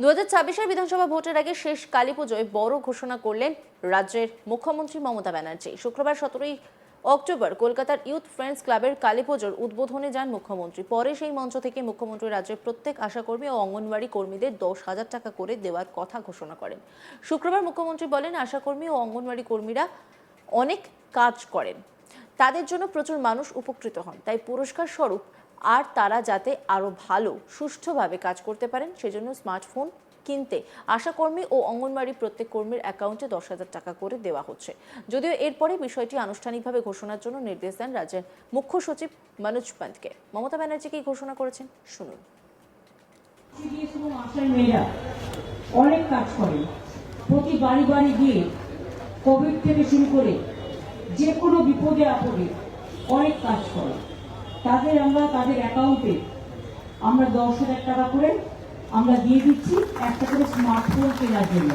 দু হাজার বিধানসভা ভোটের আগে শেষ কালী পুজোয় বড় ঘোষণা করলেন রাজ্যের মুখ্যমন্ত্রী মমতা ব্যানার্জি। শুক্রবার সতেরোই অক্টোবর কলকাতার ইউথ ফ্রেন্ডস ক্লাবের কালী পুজোর উদ্বোধনে যান মুখ্যমন্ত্রী। পরে সেই মঞ্চ থেকে মুখ্যমন্ত্রী রাজ্যের প্রত্যেক আশাকর্মী ও অঙ্গনওয়াড়ি কর্মীদের দশ হাজার টাকা করে দেওয়ার কথা ঘোষণা করেন। শুক্রবার মুখ্যমন্ত্রী বলেন, আশাকর্মী ও অঙ্গনওয়াড়ি কর্মীরা অনেক কাজ করেন। তাদের জন্য প্রচুর মানুষ উপকৃত হন। তাই পুরস্কার স্বরূপ আর তারা যাতে আরও ভালো, সুষ্ঠুভাবে কাজ করতে পারেন, সেজন্য স্মার্টফোন কিনতে আশাকর্মী ও অঙ্গনবাড়ি প্রত্যেক কর্মীর অ্যাকাউন্টে দশ হাজার টাকা করে দেওয়া হচ্ছে। যদিও এরপরে বিষয়টি আনুষ্ঠানিকভাবে ঘোষণার জন্য নির্দেশ দেন রাজ্যের মুখ্য সচিব মনোজ পান্তকে মমতা ব্যানার্জি কি ঘোষণা করেছেন? শুনুন। অনেক কাজ করে। প্রতি বাড়ি বাড়ি গিয়ে কোভিড থেকে শুরু করে যে কোনো বিপদে আপদে অনেক কাজ করে। তাদের আমরা তাদের অ্যাকাউন্টে আমরা দশ হাজার টাকা করে আমরা দিয়ে দিচ্ছি একটা করে স্মার্টফোন কেনার জন্য।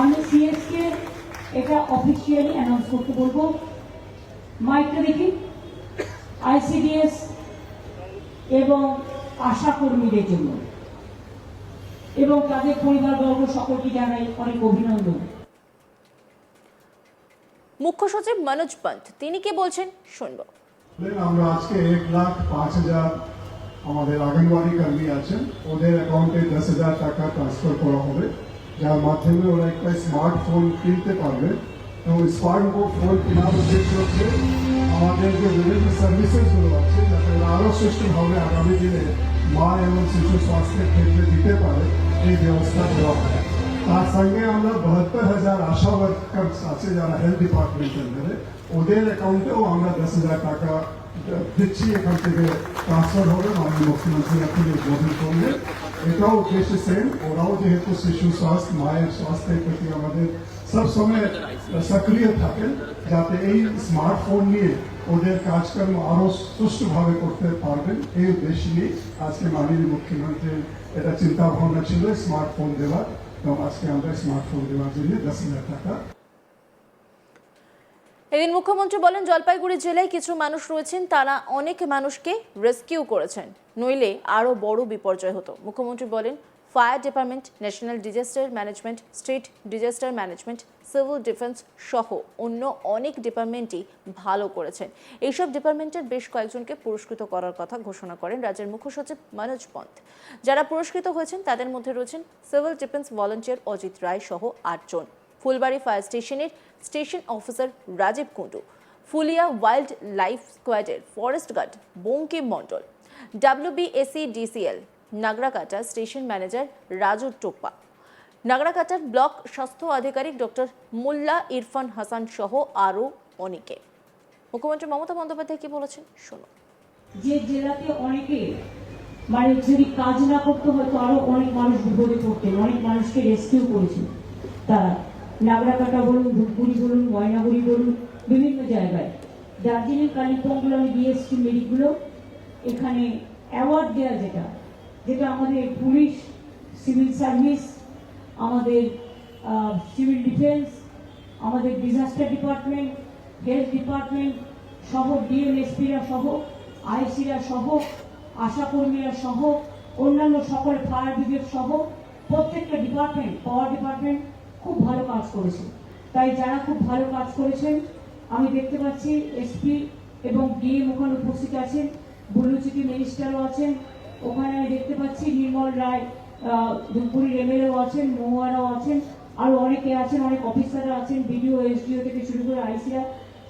আমি সিএসকে এটা অফিসিয়ালি অ্যানাউন্স করতে বলব। মাইকটা দেখি। আইসিডিএস এবং আশা কর্মীদের জন্য। এবং তাদের পরিবারবর্গ সকলকে জানাই অনেক অভিনন্দন। মুখ্য সচিব মনোজ পন্থ, তিনি কি বলছেন? শুনব। আমরা আজকে এক লাখ পাঁচ হাজার আমাদের আঙ্গনওয়াড়ি কর্মী আছেন। ওদের অ্যাকাউন্টে দশ হাজার টাকা ট্রান্সফার করা হবে। যার মাধ্যমে ওরা একটা স্মার্টফোন কিনতে পারবে। এবং স্মার্টফোন ফোন কেনার উদ্দেশ্য হচ্ছে আমাদের যে বিভিন্ন সার্ভিসেসগুলো আছে, যাতে আরও সুষ্ঠুভাবে আগামী দিনে মা এবং শিশু স্বাস্থ্যের ক্ষেত্রে দিতে পারে, এই ব্যবস্থা দেওয়া হয় তার সঙ্গে আমরা বাহাত্তর হাজার আশা ওয়ার্কার্স আছে যারা হেলথ ডিপার্টমেন্টের ধরে ওদের অ্যাকাউন্টেও আমরা দশ হাজার টাকা দিচ্ছি এখান থেকে ট্রান্সফার হবে মাননীয় মুখ্যমন্ত্রী এখন উদ্বোধন করলেন এটাও উদ্দেশ্য সেম ওরাও যেহেতু শিশু স্বাস্থ্য মায়ের স্বাস্থ্যের প্রতি আমাদের সবসময় সক্রিয় থাকেন যাতে এই স্মার্টফোন নিয়ে ওদের কাজকর্ম আরও সুষ্ঠুভাবে করতে পারবেন এই উদ্দেশ্য নিয়ে আজকে মাননীয় মুখ্যমন্ত্রীর এটা চিন্তা ভাবনা ছিল স্মার্টফোন দেওয়ার টাকা এদিন মুখ্যমন্ত্রী বলেন, জলপাইগুড়ি জেলায় কিছু মানুষ রয়েছেন, তারা অনেক মানুষকে রেস্কিউ করেছেন। নইলে আরও বড় বিপর্যয় হতো। মুখ্যমন্ত্রী বলেন fire department, national disaster management, state disaster management, civil defence সহ অন্য অনেক ডিপার্টমেন্টই ভালো করেছেন। এইসব ডিপার্টমেন্টের বেশ কয়েকজনকে পুরস্কৃত করার কথা ঘোষণা করেন রাজ্যের মুখ্য সচিব মনোজ পন্থ। যারা পুরস্কৃত হয়েছেন, তাদের মধ্যে রয়েছেন civil defence volunteer Ajit Roy সহ আটজন। ফুলবাড়ি ফায়ার স্টেশনের station officer Rajib Kundu, Phulia wildlife স্কোয়াডের forest guard Bankim Mondal WBSC DCL Nagrakata station manager Raju Toppo নাগরাকাটার block স্বাস্থ্য আধিকারিক ডক্টর মোল্লা ইরফান হাসান সহ আরও অনেকে। মুখ্যমন্ত্রী মমতা বন্দ্যোপাধ্যায় কি বলেছেন? শুনুন। যে জেলাতে অনেকে মানে যদি কাজ না করতে, হয়তো আরও অনেক মানুষ বিপদে পড়তেন, অনেক মানুষকে রেস্কিউ করেছেন তারা। নাগরাকাটা বলুন, ধূপগুড়ি বলুন ময়নাগুড়ি বলুন, বিভিন্ন জায়গায়। দার্জিলিং, কালিম্পংগুলো, আমি দিয়ে এসেছি মেরিটগুলো এখানে অ্যাওয়ার্ড দেওয়া যেটা যেটা আমাদের পুলিশ, সিভিল সার্ভিস, আমাদের সিভিল ডিফেন্স, আমাদের ডিজাস্টার ডিপার্টমেন্ট, হেলথ ডিপার্টমেন্ট সহ, ডিএমএসপিরা সহ, আইসিরা সহ, আশাকর্মীরা সহ, অন্যান্য সকল ফায়ার ব্রিগেড সহ, প্রত্যেকটা ডিপার্টমেন্ট, পাওয়ার ডিপার্টমেন্ট খুব ভালো কাজ করেছে। তাই যারা খুব ভালো কাজ করেছেন, আমি দেখতে পাচ্ছি এসপি এবং ডিএম ওখানে উপস্থিত আছেন বুলুচিটি মিনিস্টারও আছেন ওখানে আমি দেখতে পাচ্ছি নির্মল রায় ধূপগুড়ির এমএলএও আছেন, মহুয়ারাও আছেন, আরও অনেকে আছেন, অনেক অফিসাররা আছেন, বিডিও, এসডিও থেকে শুরু করে আইসিরা,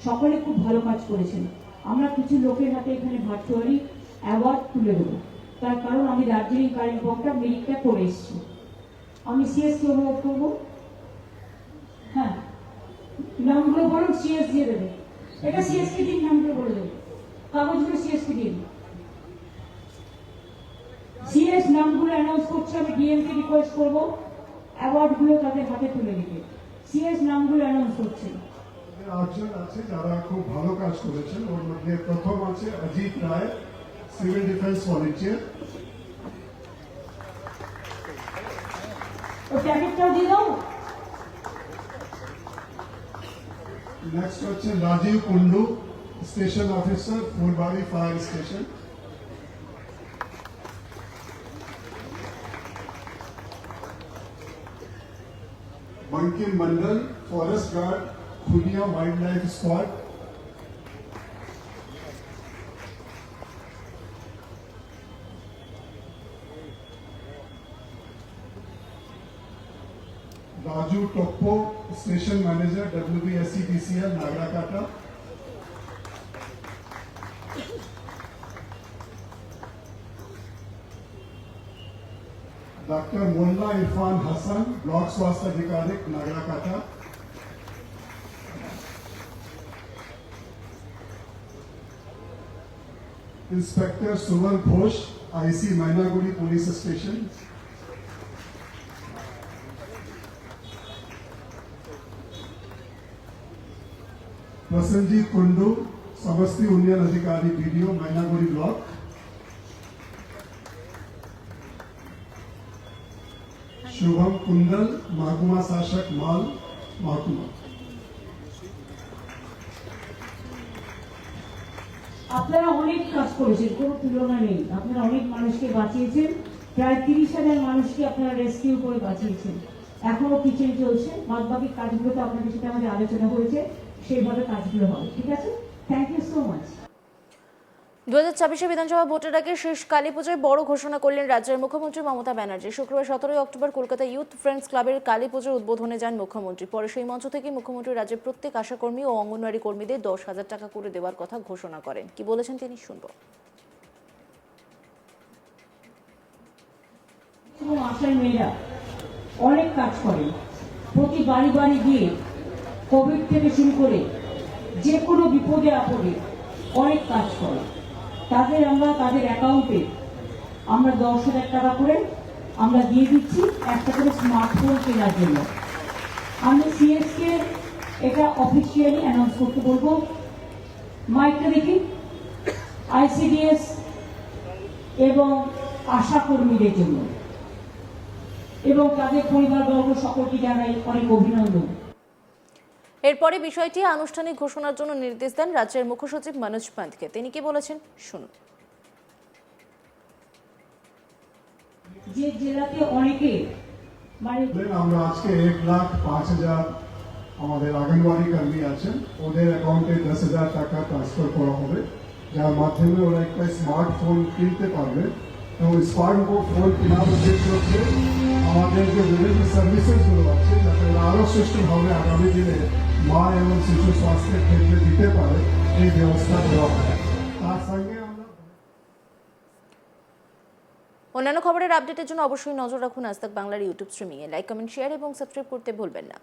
সকলে খুব ভালো কাজ করেছেন। আমরা কিছু লোকের হাতে এখানে ভার্চুয়ালি অ্যাওয়ার্ড তুলে দেবো। তার কারণ আমি দার্জিলিং কালিম্পংটা মেরিটটা করে এসেছি। আমি সিএসকে অনুরোধ করব। হ্যাঁ। নামগুলো বলুন সিএস দিয়ে দেবে। এটা সিএসকে দিন নামগুলো বলে দেবে। কাগজগুলো সিএসকে দিন সিএস নামগুলো অ্যানাউন্স করছে আমি ডিএমকে রিকোয়েস্ট করব। অ্যাওয়ার্ডগুলো তাদের হাতে তুলে দিতে সিএস নামগুলো অ্যানাউন্স করছে আটজন আছে যারা খুব ভালো কাজ করেছেন। ওর মধ্যে প্রথম আছে Ajit Roy civil defence volunteer. ও প্যাকেটটাও দিয়ে দাও। নেক্সট হচ্ছে Rajib Kundu station officer Phulbari fire station. Bankim Mondal forest guard Khulia wildlife squad Raju Toppo station manager W B S C D C L Nagrakata doctor Molla Irfan Hasan, block स्वास्थ्य अधिकारी Nagrakata inspector Suman Ghosh, IC Mainaguri police station. Prasenjit Kundu, समस्ती उन्नयन अधिकारी, BDO, Mainaguri block. Shubham Kundal મહકુમા શાસક માલ મહકુમા আপনারা অনেক কাজ করেছেন, কোনো তুলনা নেই। আপনারা অনেক মানুষকে বাঁচিয়েছেন, প্রায় তিরিশ হাজার মানুষকে আপনারা রেস্কিউ করে বাঁচিয়েছেন। এখনও কিচেন চলছে বাদ বাকি কাজগুলো তো আপনাদের সাথে আমাদের আলোচনা হয়েছে, সেইভাবে কাজগুলো হবে, ঠিক আছে? থ্যাংক ইউ সো মাচ দু হাজার ছাব্বিশে বিধানসভা ভোটের আগে শেষ কালী পুজোয় বড় ঘোষণা করলেন রাজ্যের মুখ্যমন্ত্রী মমতা ব্যানার্জি। শুক্রবার সতেরোই অক্টোবর কলকাতা ইউথ ফ্রেন্ডস ক্লাবের কালী পুজোর উদ্বোধনে যান মুখ্যমন্ত্রী। পরে সেই মঞ্চ থেকে মুখ্যমন্ত্রী রাজ্যের প্রত্যেক আশাকর্মী ও অঙ্গনওয়াড়ি কর্মীদের দশ হাজার টাকা করে দেওয়ার কথা ঘোষণা করেন। কি বলেছেন তিনি? শুনব। মেয়েরা, অনেক কাজ করে। প্রতি বাড়ি বাড়ি গিয়ে কোভিড থেকে শুরু করে যে কোনো বিপদে আপদে অনেক কাজ করে। তাদের আমরা তাদের অ্যাকাউন্টে আমরা দশ হাজার টাকা করে আমরা দিয়ে দিচ্ছি একটা করে স্মার্টফোন কেনার জন্য। আমি সিএসকে এটা অফিসিয়ালি অ্যানাউন্স করতে বলব। মাইকটা দেখি। আইসিডিএস এবং আশা কর্মীদের জন্য। এবং তাদের পরিবারবর্গ সকলকে জানাই অনেক অভিনন্দন। এরপরে বিষয়টি আনুষ্ঠানিক ঘোষণার জন্য নির্দেশ দেন রাজ্যের মুখ্য সচিব মনোজ পান্তকে তিনি কি বলেছেন? শুনুন। যে জেলাতে অনেকে মানে আমরা আজকে এক লাখ পাঁচ হাজার আমাদের আঙ্গনওয়াড়ি কর্মী আছেন। ওদের অ্যাকাউন্টে দশ হাজার টাকা ট্রান্সফার করা হবে। যার মাধ্যমে ওরা একটা স্মার্টফোন কিনতে পারবে। তো স্মার্ট ফোন কেনার উদ্দেশ্য হচ্ছে আমাদের যে বিভিন্ন সার্ভিসেসগুলো আছে, যাতে আরও সুষ্ঠুভাবে আগামী দিনে মা এবং শিশু স্বাস্থ্যের ক্ষেত্রে দিতে পারে, এই ব্যবস্থা দেওয়া হয়। তার সঙ্গে অন্যান্য খবরের আপডেটের জন্য অবশ্যই নজর রাখুন আজ বাংলার ইউটিউব স্ট্রিমিংয়ে লাইক কমেন্ট শেয়ার এবং সাবস্ক্রাইব করতে ভুলবেন না।